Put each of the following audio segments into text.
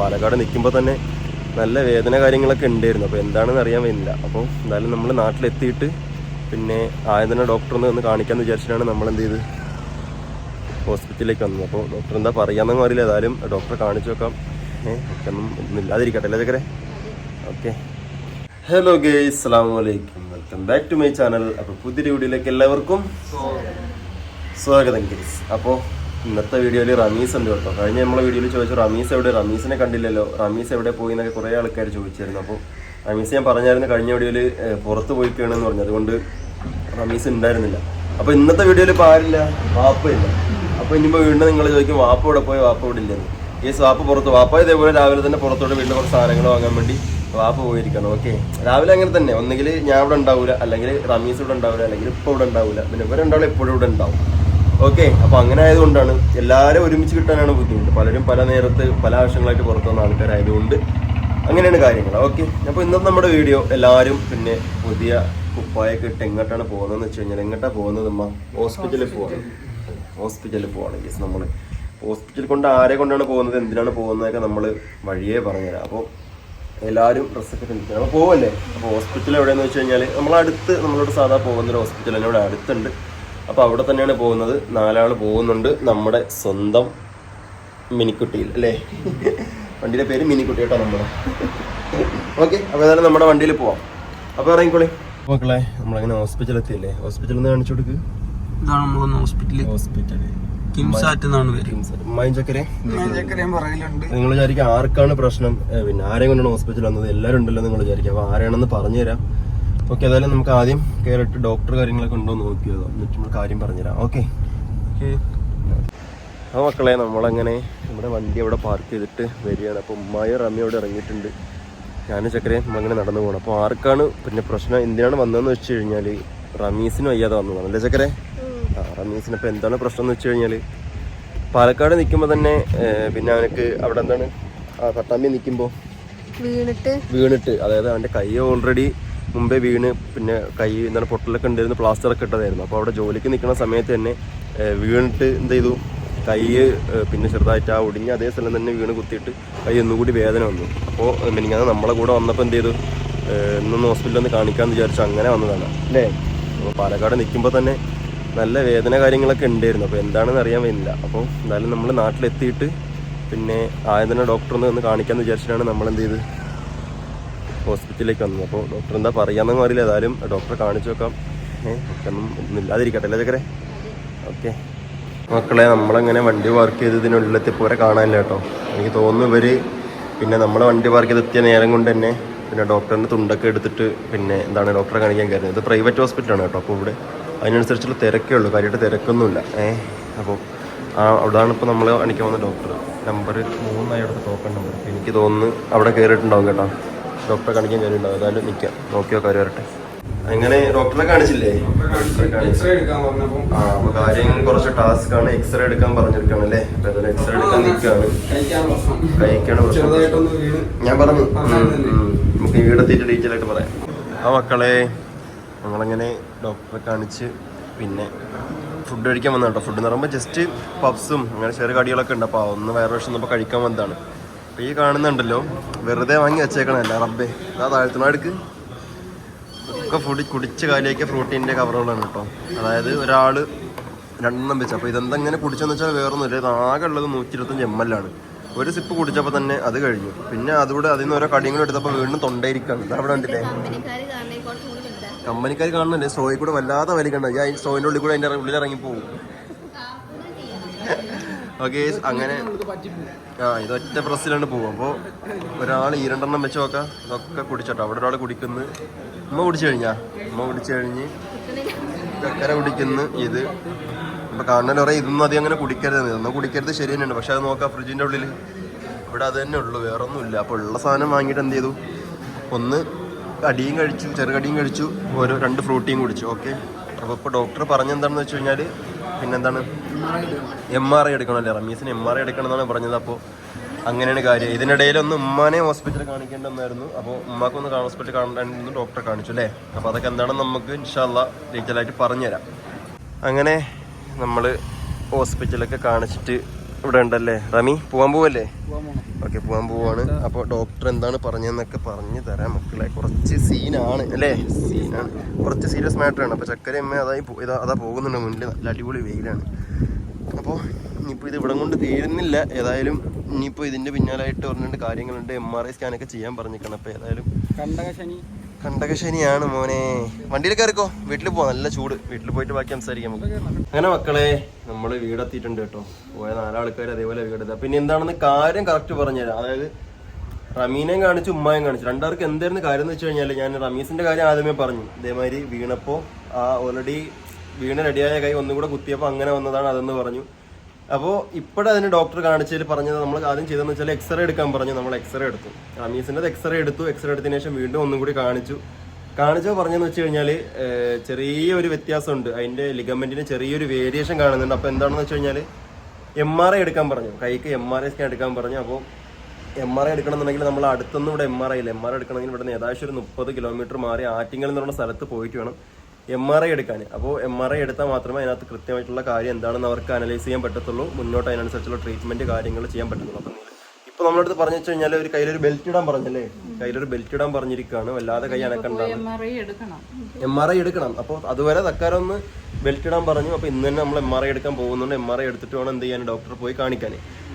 പാലക്കാട് നിൽക്കുമ്പോൾ തന്നെ നല്ല വേദന കാര്യങ്ങളൊക്കെ ഉണ്ടായിരുന്നു. അപ്പോൾ എന്താണെന്ന് അറിയാൻ പറ്റില്ല അപ്പോൾ എന്തായാലും നമ്മൾ നാട്ടിലെത്തിയിട്ട് പിന്നെ ആദ്യം തന്നെ ഡോക്ടറിനെ ഒന്ന് കാണിക്കാമെന്ന് വിചാരിച്ചിട്ടാണ് നമ്മൾ എന്ത് ചെയ്ത് ഹോസ്പിറ്റലിലേക്ക് വന്നത്. അപ്പോൾ ഡോക്ടർ എന്താ പറയാമെന്നൊന്നും അറിയില്ല. ഏതായാലും ഡോക്ടറെ കാണിച്ചു നോക്കാം. ഏഹ് ഒന്നും ഇല്ലാതിരിക്കട്ടെ അല്ലേ ചക്കരെ? ഓക്കെ. ഹലോ ഗേയ് അസ്സാം വലൈക്കും welcome back to my channel അപ്പോൾ പുതിയ വീഡിയോയിലേക്ക് എല്ലാവർക്കും സ്വാഗതം. ഗേസ് അപ്പോൾ ഇന്നത്തെ വീഡിയോയിൽ റമീസ് ഉണ്ട് കേട്ടോ. കഴിഞ്ഞ നമ്മളെ വീഡിയോയിൽ ചോദിച്ചു റമീസ് എവിടെ? റമീസിനെ കണ്ടില്ലല്ലോ. റമീസ് എവിടെ പോയി? എന്നൊക്കെ കുറേ ആൾക്കാർ ചോദിച്ചിരുന്നു. അപ്പോൾ റമീസ് ഞാൻ പറഞ്ഞായിരുന്നു കഴിഞ്ഞ വീഡിയോയിൽ പുറത്ത് പോയിക്കാണെന്ന് പറഞ്ഞു. അതുകൊണ്ട് റമീസ് ഉണ്ടായിരുന്നില്ല. അപ്പോൾ ഇന്നത്തെ വീഡിയോയിൽ ഇപ്പോൾ ആരില്ല? വാപ്പയില്ല അപ്പോൾ ഇനിയിപ്പോൾ വീണ്ടും നിങ്ങൾ ചോദിക്കും വാപ്പ ഇവിടെ പോയി? വാപ്പ ഇവിടെ ഇല്ലെന്ന്? ഈ വാപ്പ പുറത്ത് വാപ്പ ഇതേപോലെ രാവിലെ തന്നെ പുറത്തോട്ട് വീണ്ടും കുറച്ച് സാധനങ്ങൾ വാങ്ങാൻ വേണ്ടി വാപ്പ പോയിരിക്കണം. ഓക്കെ രാവിലെ അങ്ങനെ തന്നെ. ഒന്നെങ്കിൽ ഞാൻ ഇവിടെ ഉണ്ടാവില്ല അല്ലെങ്കിൽ റമീസ് ഇവിടെ ഉണ്ടാവില്ല അല്ലെങ്കിൽ ഇപ്പോൾ ഇവിടെ ഉണ്ടാവില്ല. പിന്നെ ഇവരുണ്ടാവില്ല എപ്പോഴും ഇവിടെ ഉണ്ടാവും. ഓക്കെ അപ്പൊ അങ്ങനെ ആയതുകൊണ്ടാണ് എല്ലാവരും ഒരുമിച്ച് കിട്ടാനാണ് ബുദ്ധിമുട്ട്. പലരും പല നേരത്ത് പല ആവശ്യങ്ങളായിട്ട് പുറത്തു വന്ന ആൾക്കാരായതുകൊണ്ട് അങ്ങനെയാണ് കാര്യങ്ങൾ. ഓക്കെ അപ്പോൾ ഇന്നത്തെ നമ്മുടെ വീഡിയോ എല്ലാവരും പിന്നെ പുതിയ കുപ്പായൊക്കെ ഇട്ട് എങ്ങോട്ടാണ് പോകുന്നതെന്ന് വെച്ച് കഴിഞ്ഞാൽ എങ്ങോട്ടാണ് പോകുന്നത് അമ്മ ഹോസ്പിറ്റലിൽ പോകണം ഹോസ്പിറ്റലിൽ പോവാണ്. യെസ് നമ്മൾ ഹോസ്പിറ്റലിൽ കൊണ്ട് ആരെ കൊണ്ടാണ് പോകുന്നത് എന്തിനാണ് പോകുന്നതൊക്കെ നമ്മൾ വഴിയേ പറഞ്ഞുതരാം അപ്പോൾ എല്ലാവരും ഡ്രസ്സൊക്കെ തിരിക്കണം അപ്പോൾ പോവല്ലേ? അപ്പോൾ ഹോസ്പിറ്റൽ എവിടെയെന്ന് വെച്ച് കഴിഞ്ഞാൽ നമ്മളടുത്ത് നമ്മളോട് സാധാ പോകുന്നൊരു ഹോസ്പിറ്റൽ തന്നെ ഇവിടെ അടുത്തുണ്ട്. അപ്പോൾ അവിടെ തന്നെയാണ് പോകുന്നത്. നാലാൾ പോകുന്നുണ്ട് നമ്മുടെ സ്വന്തം മിനിക്കുട്ടിയിൽ അല്ലേ? വണ്ടിയുടെ പേര് മിനിക്കുട്ടി കേട്ടോ നമ്മുടെ. ഓക്കെ അപ്പോൾ ഏതായാലും നമ്മുടെ വണ്ടിയിൽ പോവാം. അപ്പോൾ ഇറങ്ങിക്കോളി. മക്കളെ നമ്മളങ്ങനെ ഹോസ്പിറ്റലിൽ എത്തിയല്ലേ ഹോസ്പിറ്റലിൽ നിന്ന് കാണിച്ചു കൊടുക്ക്. ഇതാണ് നമ്മളൊന്ന് ഹോസ്പിറ്റലിൽ ഹോസ്പിറ്റലിൽ നിങ്ങൾ വിചാരിക്കും ആർക്കാണ് പ്രശ്നം? പിന്നെ ആരെയും കൊണ്ടാണ് ഹോസ്പിറ്റലിൽ വന്നത്? എല്ലാവരും ഉണ്ടല്ലോ നിങ്ങൾ വിചാരിക്കും. അപ്പോൾ ആരെയാണെന്ന് പറഞ്ഞുതരാം. ഓക്കെ അതായത് നമുക്ക് ആദ്യം കയറിട്ട് ഡോക്ടർ കാര്യങ്ങളൊക്കെ ഉണ്ടോ എന്ന് നോക്കിയോ എന്നിട്ട് നമ്മൾ കാര്യം പറഞ്ഞുതരാം. ഓക്കെ ആ മക്കളെ നമ്മളങ്ങനെ നമ്മുടെ വണ്ടി അവിടെ പാർക്ക് ചെയ്തിട്ട് വരികയാണ്. അപ്പോൾ ഉമ്മായ റമ്മി അവിടെ ഇറങ്ങിയിട്ടുണ്ട്. ഞാനും ചക്കരയും നമ്മളങ്ങനെ നടന്നു പോകണം അപ്പോൾ ആർക്കാണ് പിന്നെ പ്രശ്നം? എന്തിനാണ് വന്നതെന്ന് വെച്ച് കഴിഞ്ഞാൽ റമീസിന് വയ്യാതെ വന്നതാണ് അല്ലേ ചക്കരെ? ആ റമീസിന് അപ്പോൾ എന്താണ് പ്രശ്നം എന്ന് വെച്ച് കഴിഞ്ഞാൽ പാലക്കാട് നിൽക്കുമ്പോൾ തന്നെ പിന്നെ അവനക്ക് അവിടെ എന്താണ്? ആ പട്ടാമ്പി നിൽക്കുമ്പോൾ വീണിട്ട് വീണിട്ട് അതായത് അവന്റെ കൈ ഓൾറെഡി മുമ്പേ വീണ് പിന്നെ കൈ എന്താണ് പൊട്ടലൊക്കെ ഉണ്ടായിരുന്നു പ്ലാസ്റ്റർ ഒക്കെ ഇട്ടതായിരുന്നു. അപ്പോൾ അവിടെ ജോലിക്ക് നിൽക്കുന്ന സമയത്ത് തന്നെ വീണിട്ട് എന്ത് ചെയ്തു? കൈ പിന്നെ ചെറുതായിട്ട് ആ ഒടിഞ്ഞ് അതേ സ്ഥലം തന്നെ വീണ് കുത്തിയിട്ട് കൈ ഒന്നുകൂടി വേദന വന്നു. അപ്പോൾ മിനിങ്ങാന്ന് നമ്മളെ കൂടെ വന്നപ്പോൾ എന്ത് ചെയ്തു? ഇന്നൊന്ന് ഹോസ്പിറ്റലിൽ ഒന്ന് കാണിക്കാമെന്ന് വിചാരിച്ചു അങ്ങനെ വന്നതാണ്. അല്ലേ? അപ്പോൾ പാലക്കാട് നിൽക്കുമ്പോൾ തന്നെ നല്ല വേദന കാര്യങ്ങളൊക്കെ ഉണ്ടായിരുന്നു. അപ്പോൾ എന്താണെന്ന് അറിയാൻ പറ്റില്ല അപ്പോൾ എന്തായാലും നമ്മൾ നാട്ടിലെത്തിയിട്ട് പിന്നെ ആയതന്നെ തന്നെ ഡോക്ടറിനെ ഒന്ന് കാണിക്കാമെന്ന് വിചാരിച്ചിട്ടാണ് നമ്മൾ എന്ത് ചെയ്ത്? ഹോസ്പിറ്റലിലേക്ക് വന്നത് അപ്പോൾ ഡോക്ടർ എന്താ പറയാമെന്നും അറിയില്ല. ഏതായാലും ഡോക്ടറെ കാണിച്ചു ഒക്കെ ഒന്നും ഇല്ലാതിരിക്കട്ടെ അല്ലേ ചക്കരെ? ഓക്കെ. മക്കളെ നമ്മളങ്ങനെ വണ്ടി പാർക്ക് ചെയ്തതിനുള്ളിലെത്തിയപ്പോൾ ഇവരെ കാണാനില്ല കേട്ടോ. എനിക്ക് തോന്നുന്നു ഇവർ പിന്നെ നമ്മളെ വണ്ടി പാർക്ക് ചെയ്തെത്തിയ നേരം കൊണ്ട് തന്നെ പിന്നെ ഡോക്ടറിന്റെ തുണ്ടൊക്കെ എടുത്തിട്ട് പിന്നെ എന്താണ് ഡോക്ടറെ കാണിക്കാൻ കയറുന്നത്. ഇത് പ്രൈവറ്റ് ഹോസ്പിറ്റലാണ് കേട്ടോ. അപ്പോൾ ഇവിടെ അതിനനുസരിച്ചുള്ള തിരക്കേ ഉള്ളൂ. കാര്യമായിട്ട് തിരക്കൊന്നുമില്ല. ഏഹ് അപ്പോൾ ആ അവിടെയാണ് ഇപ്പോൾ നമ്മൾ കാണിക്കാൻ വന്ന ഡോക്ടർ നമ്പർ മൂന്നായി അവിടുത്തെ ടോക്കൺ നമ്പർ എനിക്ക് തോന്നുന്നു അവിടെ കയറിയിട്ടുണ്ടാവും കേട്ടോ. ഡോക്ടറെ കാണിക്കാൻ കാര്യമുണ്ടാവും ഏതായാലും നിൽക്കാം നോക്കിയോ കാര്യം വരട്ടെ. അങ്ങനെ ഡോക്ടറെ കാണിച്ചില്ലേ. ആ അപ്പൊ കാര്യം കുറച്ച് ടാസ്ക് ആണ്. എക്സ്റേ എടുക്കാൻ പറഞ്ഞിരിക്കണം അല്ലേ? എക്സ്റേ എടുക്കാൻ നിൽക്കുകയാണ്. പ്രശ്നം. ഞാൻ പറഞ്ഞു. നമുക്ക് വീടെത്തിയിട്ട് ഡീറ്റെയിൽ ആയിട്ട് പറയാം. ആ മക്കളെ ഞങ്ങളങ്ങനെ ഡോക്ടറെ കാണിച്ച് പിന്നെ ഫുഡ് കഴിക്കാൻ വന്നതാണ് കേട്ടോ ഫുഡ് എന്ന് പറയുമ്പോൾ ജസ്റ്റ് പബ്സും അങ്ങനെ ചെറിയ കടികളൊക്കെ ഉണ്ട്. അപ്പോൾ ഒന്ന് വയറ് വിഷം കഴിക്കാൻ വന്നതാണ്. അപ്പോൾ ഈ കാണുന്നുണ്ടല്ലോ വെറുതെ വാങ്ങി വെച്ചേക്കണല്ല റബ്ബേ. അതാ താഴ്ത്തുനാടുക്ക് ഒക്കെ ഫുഡ് കുടിച്ച കാലിയൊക്കെ ഫ്രൂട്ടീന്റെ കവറുകളാണ് കേട്ടോ. അതായത് ഒരാൾ രണ്ടെണ്ണം വെച്ചു. അപ്പോൾ ഇതെന്താ ഇങ്ങനെ കുടിച്ചെന്ന് വെച്ചാൽ വേറൊന്നുമില്ല. ഇത് ആകെ ഉള്ളത് നൂറ്റി ഇരുപത്തഞ്ച് എം എൽ ആണ്. ഒരു സിപ്പ് കുടിച്ചപ്പോൾ തന്നെ അത് കഴിഞ്ഞു. പിന്നെ അതുകൂടെ അതിൽ നിന്ന് ഓരോ കടിയും കൂടെ എടുത്തപ്പോൾ വീണ്ടും തൊണ്ടയിരിക്കുകയാണ് അവിടെ ഉണ്ടല്ലേ കമ്പനിക്കാർ കാണുന്നില്ലേ സ്ട്രോയിൽ കൂടെ വല്ലാതെ വലിക്കണ്ട. ഞാൻ സ്ട്രോയിന്റെ ഉള്ളിൽ കൂടെ അതിന്റെ ഉള്ളിൽ ഇറങ്ങി പോകും ഓക്കെ അങ്ങനെ ആ ഇതൊറ്റ പ്രസിലാണ് പ്രസ്സിലാണ് പോകും അപ്പോൾ ഒരാൾ ഈ രണ്ടെണ്ണം വെച്ച് നോക്കാം. ഇതൊക്കെ കുടിച്ചോട്ടോ. അവിടെ ഒരാൾ കുടിക്കുന്നു. ഉമ്മ കുടിച്ചു കഴിഞ്ഞാ? ഉമ്മ കുടിച്ചു കഴിഞ്ഞ് ചക്കര കുടിക്കുന്നു. ഇത്. അപ്പൊ കാണാൻ പറയാം ഇതൊന്നും അധികം അങ്ങനെ കുടിക്കരുത് ഇതൊന്നും കുടിക്കരുത് ശരി തന്നെയാണ്. പക്ഷെ അത് നോക്കാം ഫ്രിഡ്ജിന്റെ ഉള്ളിൽ ഇവിടെ അത് തന്നെ ഉള്ളു വേറെ ഒന്നുമില്ല അപ്പോൾ ഉള്ള സാധനം വാങ്ങിയിട്ട് എന്ത് ചെയ്തു? ഒന്ന് അടിയും കഴിച്ചു ചെറുകടിയും കഴിച്ചു. ഓരോ രണ്ട് ഫ്രൂട്ടിയും കുടിച്ചു. ഓക്കെ. അപ്പോൾ ഇപ്പോൾ ഡോക്ടർ പറഞ്ഞെന്താണെന്ന് വെച്ച് കഴിഞ്ഞാൽ പിന്നെന്താണ്? എം ആർ ഐ എടുക്കണമല്ലേ? റമീസിന് എം ആർ ഐ എടുക്കണം എന്നാണ് പറഞ്ഞത്. അപ്പോൾ അങ്ങനെയാണ് കാര്യം. ഇതിനിടയിൽ ഒന്ന് ഉമ്മാനെ ഹോസ്പിറ്റലിൽ കാണിക്കേണ്ടെന്നായിരുന്നു. അപ്പോൾ ഉമ്മാക്കൊന്ന് ഹോസ്പിറ്റലിൽ കാണേണ്ടെന്ന് ഡോക്ടറെ കാണിച്ചു അല്ലേ? അപ്പോൾ അതൊക്കെ എന്താണെന്ന് നമുക്ക് ഇൻഷാല്ല ഡീറ്റെയിൽ ആയിട്ട് പറഞ്ഞുതരാം. അങ്ങനെ നമ്മൾ ഹോസ്പിറ്റലൊക്കെ കാണിച്ചിട്ട് ഇവിടെ ഉണ്ടല്ലേ? റമി പോവാൻ പോവല്ലേ? ഓക്കെ പോവാൻ പോവാണ്. അപ്പോൾ ഡോക്ടർ എന്താണ് പറഞ്ഞതെന്നൊക്കെ പറഞ്ഞു തരാം. മക്കളെ കുറച്ച് സീനാണ് അല്ലേ? സീനാണ് കുറച്ച് സീരിയസ് മാറ്ററാണ് അപ്പോൾ ചക്കര അമ്മ അതായി ഇതാ അതാ പോകുന്നുണ്ട് മുന്നിൽ. നല്ല അടിപൊളി വെയിലാണ്. അപ്പോൾ ഇനിയിപ്പോൾ ഇത് ഇവിടം കൊണ്ട് തീരുന്നില്ല. ഏതായാലും ഇനിയിപ്പോൾ ഇതിന്റെ പിന്നാലായിട്ട് പറഞ്ഞിട്ട് കാര്യങ്ങളുണ്ട്. എം ആർ ഐ സ്കാനൊക്കെ ചെയ്യാൻ പറഞ്ഞിരിക്കണം. അപ്പോൾ ഏതായാലും കണ്ടക ശനി. കണ്ടകശനിയാണ് മോനെ. വണ്ടിയിൽ കയറിക്കോ? വീട്ടിൽ പോവാം. നല്ല ചൂട്. വീട്ടിൽ പോയിട്ട് ബാക്കി സംസാരിക്കാം നമുക്ക്. അങ്ങനെ മക്കളെ നമ്മൾ വീടെത്തിയിട്ടുണ്ട് കേട്ടോ. പോയ നാലാൾക്കാർ അതേപോലെ വീടെത്താം. പിന്നെ എന്താണെന്ന് കാര്യം കറക്റ്റ് പറഞ്ഞുതരാം അതായത് റമീനെയും കാണിച്ചു ഉമ്മായും കാണിച്ചു. രണ്ടാൾക്ക് എന്തായിരുന്നു കാര്യം എന്ന് വെച്ച് കഴിഞ്ഞാൽ ഞാൻ റമീസിന്റെ കാര്യം ആദ്യമേ പറഞ്ഞു. ഇതേമാതിരി വീണപ്പോൾ ആ ഓൾറെഡി വീണ് റെഡിയായ കൈ ഒന്നും കൂടെ കുത്തിയപ്പോൾ അങ്ങനെ വന്നതാണ് അതെന്ന് പറഞ്ഞു. അപ്പോൾ ഇപ്പോഴും അതിന് ഡോക്ടർ കാണിച്ചതിൽ പറഞ്ഞത് നമ്മൾ ആദ്യം ചെയ്തതെന്ന് വെച്ചാൽ എക്സ്റേ എടുക്കാൻ പറഞ്ഞു. നമ്മൾ എക്സ്റേ എടുത്തു. അമീസിന്റെ എക്സ്റേ എടുത്തു. എക്സ്റേ എടുത്തതിന് ശേഷം വീണ്ടും ഒന്നും കൂടി കാണിച്ചു. കാണിച്ചോ പറഞ്ഞെന്ന് വെച്ച് കഴിഞ്ഞാൽ ചെറിയൊരു വ്യത്യാസമുണ്ട്. അതിന്റെ ലിഗമെന്റിന് ചെറിയൊരു വേരിയേഷൻ കാണുന്നുണ്ട്. അപ്പോൾ എന്താണെന്ന് വെച്ച് കഴിഞ്ഞാൽ എം ആർ ഐ എടുക്കാൻ പറഞ്ഞു. കൈക്ക് എം ആർ ഐ സ്കാൻ എടുക്കാൻ പറഞ്ഞു. അപ്പോൾ എം ആർ ഐ എടുക്കണമെന്നുണ്ടെങ്കിൽ നമ്മൾ അടുത്തൊന്നും ഇവിടെ എം ആർ ഐ ഇല്ല. എം ആർ ഐ എടുക്കണമെങ്കിൽ ഇവിടെ നിന്ന് ഏകദേശം ഒരു മുപ്പത് കിലോമീറ്റർ മാറി ആറ്റിങ്ങൽ എന്ന് പറയുന്ന സ്ഥലത്ത് പോയിട്ട് വേണം. എം ആർ ഐ എടുക്കാൻ. അപ്പോൾ എം ആർ ഐ എടുത്താൽ മാത്രമേ അതിനകത്ത് കൃത്യമായിട്ടുള്ള കാര്യം എന്താണെന്ന് അവർക്ക് അനലൈസ് ചെയ്യാൻ പറ്റത്തുള്ളൂ. മുന്നോട്ട് അതിനനുസരിച്ചുള്ള ട്രീറ്റ്മെന്റ് കാര്യങ്ങൾ ചെയ്യാൻ പറ്റത്തുള്ളൂ. അപ്പം ഇപ്പൊ നമ്മളടുത്ത് പറഞ്ഞു വെച്ച് കഴിഞ്ഞാൽ ഒരു കയ്യിലൊരു ബെൽറ്റ് ഇടാൻ പറഞ്ഞല്ലേ? കയ്യിലൊരു ബെൽറ്റ് ഇടാൻ പറഞ്ഞിരിക്കുകയാണ് വല്ലാതെ കൈ അനക്കണ്ടാണ് എം ആർ ഐ എടുക്കണം. എം ആർ ഐ എടുക്കണം. അപ്പോൾ അതുവരെ തക്കാരം ഒന്ന് ബെൽറ്റ് ഇടാൻ പറഞ്ഞു. അപ്പോൾ ഇന്ന് തന്നെ നമ്മൾ എം ആർ ഐ എടുക്കാൻ പോകുന്നുണ്ട്. എം ആർ ഐ എടുത്തിട്ട് വേണം എന്ത് ചെയ്യാൻ? ഡോക്ടറെ പോയി കാണിക്കാൻ.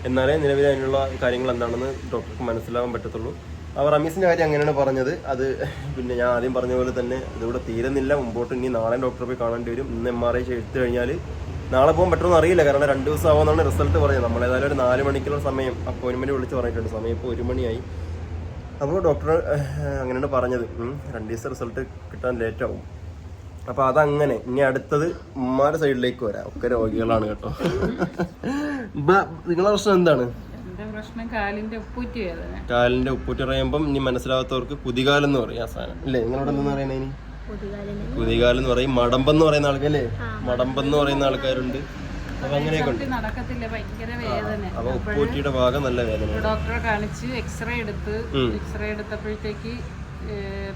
എന്നാലേ നിലവിൽ അതിനുള്ള കാര്യങ്ങൾ എന്താണെന്ന് ഡോക്ടർക്ക് മനസ്സിലാവാൻ പറ്റത്തുള്ളൂ. അവർ റമീസിന്റെ കാര്യം അങ്ങനെയാണ് പറഞ്ഞത് അത് പിന്നെ ഞാൻ ആദ്യം പറഞ്ഞ പോലെ തന്നെ ഇതിവിടെ തീരുന്നില്ല മുമ്പോട്ട് ഇനി നാളെ ഡോക്ടറെ പോയി കാണേണ്ടി വരും ഇന്ന് എം ആർ ഐ എടുത്തു കഴിഞ്ഞാൽ നാളെ പോകാൻ പറ്റുമെന്ന് അറിയില്ല കാരണം രണ്ട് ദിവസം ആവുമെന്നാണ് റിസൾട്ട് പറഞ്ഞത് നമ്മൾ ഏതായാലും ഒരു നാല് മണിക്കുള്ള സമയം അപ്പോയിൻമെന്റ് വിളിച്ച് പറഞ്ഞിട്ടുണ്ട് സമയം ഇപ്പോൾ ഒരു മണിയായി അപ്പോൾ ഡോക്ടർ അങ്ങനെയാണ് പറഞ്ഞത് രണ്ട് ദിവസം റിസൾട്ട് കിട്ടാൻ ലേറ്റ് ആവും അപ്പോൾ അതങ്ങനെ ഇനി അടുത്തത് ഉമ്മാരുടെ സൈഡിലേക്ക് വരാം ഒക്കെ രോഗികളാണ് കേട്ടോ നിങ്ങളുടെ നിങ്ങളെ പ്രശ്നം എന്താണ് എന്റെ പ്രശ്നം കാലിന്റെ ഉപ്പൂറ്റി വേദന. കാലിന്റെ ഉപ്പൂറ്റി പറയുമ്പം ഇനി മനസ്സിലാവാത്തവർക്ക് കുതികാലം എന്ന് പറയും ആ സാധനം. അല്ലേ നിങ്ങളോട് എന്താ പറയുന്നത് ഇനി? കുതികാലം എന്ന് പറയും മടമ്പെന്ന് പറയുന്ന ആൾക്കല്ലേ മടമ്പെന്ന് പറയുന്ന ആൾക്കാരുണ്ട്. അപ്പൊ അങ്ങനെയൊക്കെ ഉണ്ട്. ചവിട്ടി നടക്കത്തില്ല ഭയങ്കര വേദന. അപ്പൊ ഉപ്പൂറ്റിയുടെ ഭാഗം നല്ല വേദന ഡോക്ടറെ കാണിച്ച് എക്സ്റേ എടുത്ത് എക്സ്റേ എടുത്തപ്പോഴത്തേക്ക്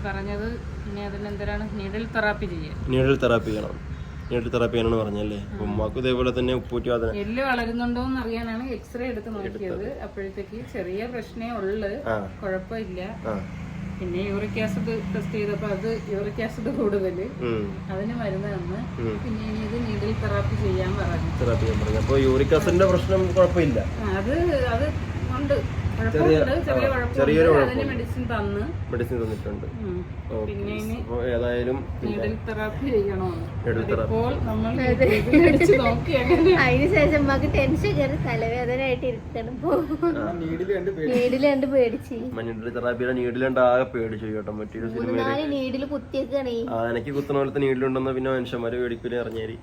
പറഞ്ഞത് ഇനി അതിനെന്തരാണ് നീഡിൽ തെറാപ്പി ചെയ്യാൻ നീഡിൽ തെറാപ്പി ചെയ്യണം. നീഡിൽ തെറാപ്പി ചെയ്യാനാണ് പറഞ്ഞല്ലേ? അപ്പൊ ഉമ്മാക്കും ഇതേപോലെ തന്നെ ഉപ്പൂറ്റി വേദന എല്ല് വളരുന്നുണ്ടോ എന്ന് അറിയാനാണ് എക്സ്റേ എടുത്ത് നോക്കിയത്. അപ്പോഴത്തേക്ക് ചെറിയ പ്രശ്നമേ ഉള്ളു. കുഴപ്പമില്ല. പിന്നെ യൂറിക് ആസിഡ് ടെസ്റ്റ് ചെയ്തപ്പോ അത് യൂറിക് ആസിഡ് കൂടുതൽ അതിന് മരുന്ന് തന്ന്. പിന്നെ ഇനി ഇത് നീഡിൽ തെറാപ്പി ചെയ്യാൻ പറഞ്ഞു. തെറാപ്പി ചെയ്യാൻ പറഞ്ഞു. അപ്പോൾ യൂറിക് ആസിഡിന്റെ പ്രശ്നം കുഴപ്പമില്ല. അത് അത് ഉണ്ട്. ചെറിയൊരു കുഴപ്പമുണ്ട്. മെഡിസിൻ തന്ന്. മെഡിസിൻ തന്നിട്ടുണ്ട്. പിന്നെ ഇനി അപ്പോൾ ഏതായാലും നീഡിൽ തെറാപ്പി ചെയ്യണമെന്ന് ഇപ്പോൾ നമ്മൾ അടിച്ച് നോക്കി അങ്ങനെ അതിന് ശേഷം നമുക്ക് ടെൻഷൻ കയറി തലവേദന ആയിട്ട് ഇരിക്കണം നീഡിൽ കണ്ട് പേടിച്ച്. തെറാപ്പിയുടെ ആകെ പേടിച്ചു കേട്ടോ മറ്റൊരു സിനിമയിൽ നീഡിൽ കുത്തിയേക്കാണ്. ആനയ്ക്ക് കുത്തുന്ന പോലത്തെ നീഡിലുണ്ടെന്ന് പിന്നെ മനുഷ്യന്മാര് പേടിക്കൂലേ അറിഞ്ഞേരി.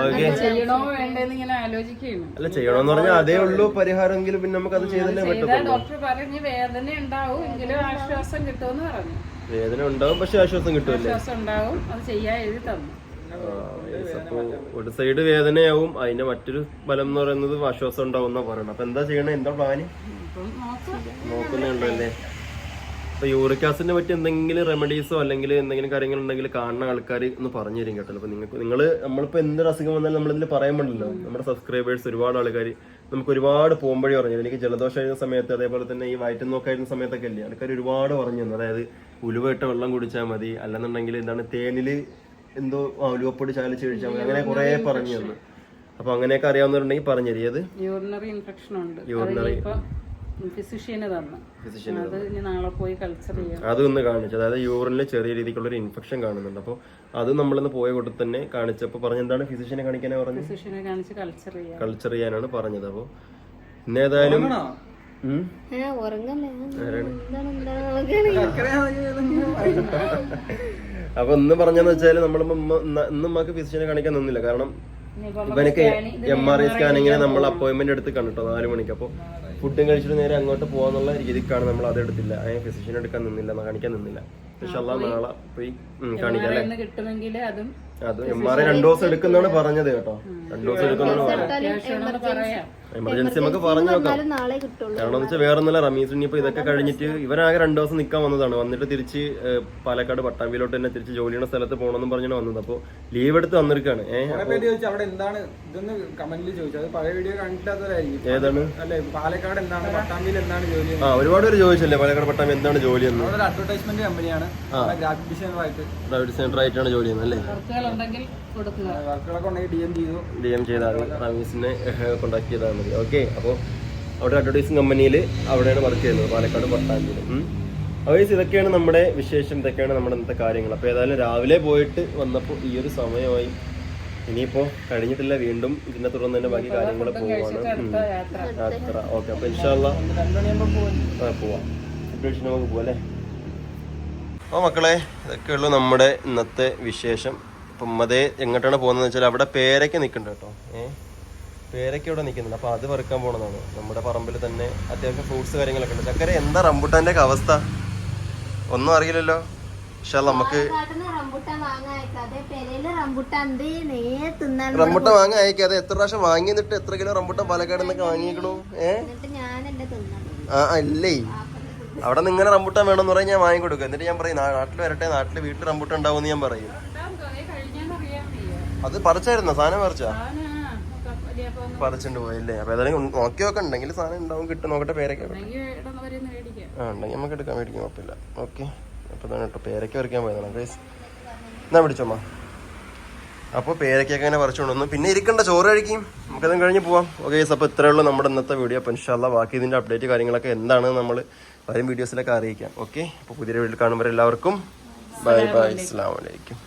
ഓക്കെ. ചെയ്യണോ വേണ്ടെന്ന് ഇങ്ങനെ ആലോചിക്കുകയാണ്. അല്ല ചെയ്യണോന്ന് പറഞ്ഞാൽ അതേ ഉള്ളൂ പരിഹാരമെങ്കിലും പിന്നെ നമുക്ക് അത് ചെയ്തല്ലേ പറ്റും പറ്റത്തുള്ളൂ. ഡോക്ടർ പറഞ്ഞു വേദന ഉണ്ടാവും എങ്കിലും ആശ്വാസം കിട്ടുമെന്ന് പറഞ്ഞു. വേദന ഉണ്ടാവും പക്ഷെ ആശ്വാസം കിട്ടുമല്ലേ ആശ്വാസം ഉണ്ടാവും അത് ചെയ്യാൻ എഴുതി തന്നു. ആ, ഒരു സൈഡ് വേദനയാവും അതിന്റെ മറ്റൊരു ഫലം എന്ന് പറയുന്നത് ആശ്വാസം ഉണ്ടാവും എന്നാ പറയണം. അപ്പൊ എന്താ ചെയ്യണേ? എന്താ പ്ലാന് നോക്കുന്നുണ്ടല്ലേ അപ്പൊ യൂറിക് ആസിഡിനെ പറ്റി എന്തെങ്കിലും റെമഡീസോ അല്ലെങ്കിൽ എന്തെങ്കിലും കാര്യങ്ങൾ ഉണ്ടെങ്കിൽ കാണുന്ന ആൾക്കാർ ഒന്ന് പറഞ്ഞു തരും കേട്ടോ. അപ്പൊ നിങ്ങൾക്ക് നിങ്ങൾ നമ്മളിപ്പോ എന്തൊരു അസുഖം വന്നാലും നമ്മളിതിൽ പറയാൻ പാടില്ലല്ലോ. നമ്മുടെ സബ്സ്ക്രൈബേഴ്സ് ഒരുപാട് ആൾക്കാർ നമുക്ക് ഒരുപാട് പോകുമ്പോഴേ പറഞ്ഞു എനിക്ക് ജലദോഷം ആയിരുന്ന സമയത്ത് അതേപോലെ തന്നെ ഈ വയറ്റിൽ നോക്കായിരുന്ന സമയത്തൊക്കെ അല്ലേ ആൾക്കാർ ഒരുപാട് പറഞ്ഞു തന്നു അതായത് ഉലുവയിട്ട വെള്ളം കുടിച്ചാൽ മതി. അല്ലെന്നുണ്ടെങ്കിൽ എന്താണ് തേനിൽ എന്തോ ആ, ഉലുവപ്പൊടി ചാലിച്ച് കഴിച്ചാൽ മതി. അങ്ങനെ കുറെ പറഞ്ഞു തന്നു അപ്പൊ അങ്ങനെയൊക്കെ അറിയാവുന്നവരുണ്ടെങ്കിൽ പറഞ്ഞു തരിയത് യൂറിനറി ഇൻഫെക്ഷൻ ഉണ്ട്. Urinary. ഫിസിഷ്യന് തന്നു അത് ഇനി നാളെ പോയി കൾച്ചർ ചെയ്യാം. അതൊന്ന് കാണിച്ചു. അതായത് യൂറിനിൽ ചെറിയ രീതിക്കുള്ള ഒരു ഇൻഫെക്ഷൻ കാണുന്നുണ്ട്. അപ്പോൾ അത് നമ്മളിന്ന് പോയ കൂട്ടത്തിൽ തന്നെ കാണിച്ചപ്പോൾ പറഞ്ഞ എന്താണ് ഫിസിഷ്യനെ കാണിക്കാനാ പറഞ്ഞു ഫിസിഷ്യനെ കാണിച്ച് കൾച്ചർ ചെയ്യാം. കൾച്ചർ ചെയ്യാനാണ് പറഞ്ഞത്. അപ്പോൾ ഇന്ന് ഏതായാലും അപ്പൊ ഇന്ന് പറഞ്ഞെന്ന് വെച്ചാൽ നമ്മൾ ഇന്ന് ഉമ്മക്ക് ഫിസിഷ്യനെ കാണിക്കാൻ നിന്നില്ല. കാരണം ഇവനക്ക് എം ആർ ഐ സ്കാനിങ്ങിന് നമ്മൾ അപ്പോയിന്റ്മെന്റ് എടുത്ത് കണ്ടിട്ടോ നാല് മണിക്ക്. അപ്പോൾ ഫുഡും കഴിച്ചിട്ട് നേരെ അങ്ങോട്ട് പോകാന്നുള്ള രീതിക്കാണ് നമ്മൾ അത് എടുത്തില്ല. അതിന് ഫിസിഷ്യൻ എടുക്കാൻ നിന്നില്ല കാണിക്കാൻ നിന്നില്ല. പക്ഷെ അല്ല നാളെ പോയി കാണിക്കാം അല്ലേ? അതും എം ആർ ഐ രണ്ടു ദിവസം എടുക്കുന്നതാണ് പറഞ്ഞത് കേട്ടോ. രണ്ടു ദിവസം എടുക്കുന്നതാണ് പറഞ്ഞത്. എമർജൻസി നമുക്ക് പറഞ്ഞു നോക്കാം കാരണം എന്ന് വെച്ചാൽ വേറെ ഒന്നല്ല റമീസ് ഇനിയിപ്പോ ഇതൊക്കെ കഴിഞ്ഞിട്ട് ഇവരാകെ രണ്ടു ദിവസം നിൽക്കാൻ വന്നതാണ്. വന്നിട്ട് തിരിച്ച് പാലക്കാട് പട്ടാമ്പിയിലോട്ട് തന്നെ തിരിച്ച് ജോലി ചെയ്യുന്ന സ്ഥലത്ത് പോകണമെന്ന് പറഞ്ഞാണ് വന്നത്. അപ്പോൾ ലീവ് എടുത്ത് വന്നിരിക്കാണ്. ഏതാണ്? അല്ലെ പാലക്കാട് എന്താണ് പട്ടാമ്പിയിൽ എന്താണ് ആ ഒരുപാട് പേര് ചോദിച്ചല്ലേ പാലക്കാട് പട്ടാമ്പി എന്താണ് ജോലി എന്ന്? അഡ്വർടൈസ്മെന്റ് കമ്പനിയാണ് ഗ്രാഫിക് ആയിട്ടാണ് ജോലി ചെയ്യുന്നത് അല്ലേ? വർക്കുകളുണ്ടെങ്കിൽ കൊടുക്കുക. വർക്കുകളൊക്കെ ഉണ്ടെങ്കിൽ ഡി എം ചെയ്തു. ഡി എം ചെയ്താൽ മതി. റമീസിനെ കോണ്ടാക്ട് ചെയ്താൽ മതി. ഓക്കെ അപ്പോൾ അവിടെ അഡ്വർടൈസിങ് കമ്പനിയിൽ അവിടെയാണ് വർക്ക് ചെയ്യുന്നത്. പാലക്കാട് പട്ടാഞ്ചേരി അപ്പോൾ ഇതൊക്കെയാണ് നമ്മുടെ വിശേഷം. ഇതൊക്കെയാണ് നമ്മുടെ ഇന്നത്തെ കാര്യങ്ങൾ. അപ്പോൾ ഏതായാലും രാവിലെ പോയിട്ട് വന്നപ്പോൾ ഈ ഒരു സമയമായി. ഇനിയിപ്പോൾ കഴിഞ്ഞിട്ടില്ല. വീണ്ടും ഇതിനെ തുടർന്ന് തന്നെ ബാക്കി കാര്യങ്ങൾ പോവാണ്. യാത്ര. ഓക്കെ അപ്പോൾ ഇൻഷാല്ല പോവാം. നമുക്ക് പോവാം അല്ലേ? അപ്പോൾ മക്കളെ ഇതൊക്കെയുള്ളൂ നമ്മുടെ ഇന്നത്തെ വിശേഷം. ഇപ്പം അതേ എങ്ങോട്ടാണ് പോകുന്നത് വെച്ചാൽ അവിടെ പേരയ്ക്ക് നിൽക്കുന്നുണ്ട് കേട്ടോ. ഏഹ് പേരയ്ക്ക് ഇവിടെ നിൽക്കുന്നുണ്ട്. അപ്പോൾ അത് വെറുക്കാൻ പോണതാണ്. നമ്മുടെ പറമ്പിൽ തന്നെ അത്യാവശ്യം ഫ്രൂട്ട്സ് കാര്യങ്ങളൊക്കെ ഉണ്ട്. ചക്കര എന്താ റംബുട്ടാന്റെ ഒക്കെ അവസ്ഥ? ഒന്നും അറിയില്ലല്ലോ. പക്ഷെ നമുക്ക് റംബുട്ടാൻ വാങ്ങാൻ അയക്കാതെ എത്ര പ്രാവശ്യം വാങ്ങി നിന്നിട്ട് എത്ര കിലോ റംബുട്ടാൻ പാലക്കാട് നിന്നൊക്കെ വാങ്ങിക്കണു ഏഹ് എന്നിട്ട് ആ അല്ലേ ഇല്ലേ? അവിടെ നിന്ന് ഇങ്ങനെ റംബുട്ടാൻ വേണമെന്ന് പറഞ്ഞാൽ ഞാൻ വാങ്ങി കൊടുക്കും. എന്നിട്ട് ഞാൻ പറയും "നാ- നാട്ടിൽ വരട്ടെ നാട്ടിൽ വീട്ടിൽ റംബുട്ടാൻ ഉണ്ടാവും എന്ന് ഞാൻ പറയും അത് പറിച്ചായിരുന്നോ? സാധനം പറിച്ചാ? പറിച്ചിട്ട് പോയില്ലേ? അപ്പൊ ഏതായാലും നോക്കി നോക്കാം. ഉണ്ടെങ്കിൽ സാധനം ഉണ്ടാവും കിട്ടും. നോക്കട്ടെ പേരൊക്കെ ആ ഉണ്ടെങ്കിൽ നമുക്ക് എടുക്കാൻ മേടിക്കും കുഴപ്പമില്ല. ഓക്കെ. അപ്പൊ തന്നെ കേട്ടോ. പേരൊക്കെ പറിക്കാൻ പോയതാണ്. ഗൈസ് എന്നാ പിടിച്ചോമ്മ അപ്പോൾ പേരൊക്കെ അങ്ങനെ പറിച്ചുകൊണ്ട് വന്നു പിന്നെ ഇരിക്കണ്ട ചോറ് കഴിക്കും. നമുക്കതും കഴിഞ്ഞ് പോവാം. ഓക്കെ അപ്പോൾ ഇത്രയേ ഉള്ളൂ നമ്മുടെ ഇന്നത്തെ വീഡിയോ. അപ്പോൾ ഇൻഷാല്ല ബാക്കി ഇതിന്റെ അപ്ഡേറ്റ് കാര്യങ്ങളൊക്കെ എന്താണ് നമ്മൾ വരും വീഡിയോസിലൊക്കെ അറിയിക്കാം. ഓക്കെ? അപ്പോൾ പുതിയ വീട്ടിൽ കാണുമ്പോൾ എല്ലാവർക്കും. ബൈ ബൈ അസ്സാം വലൈക്കും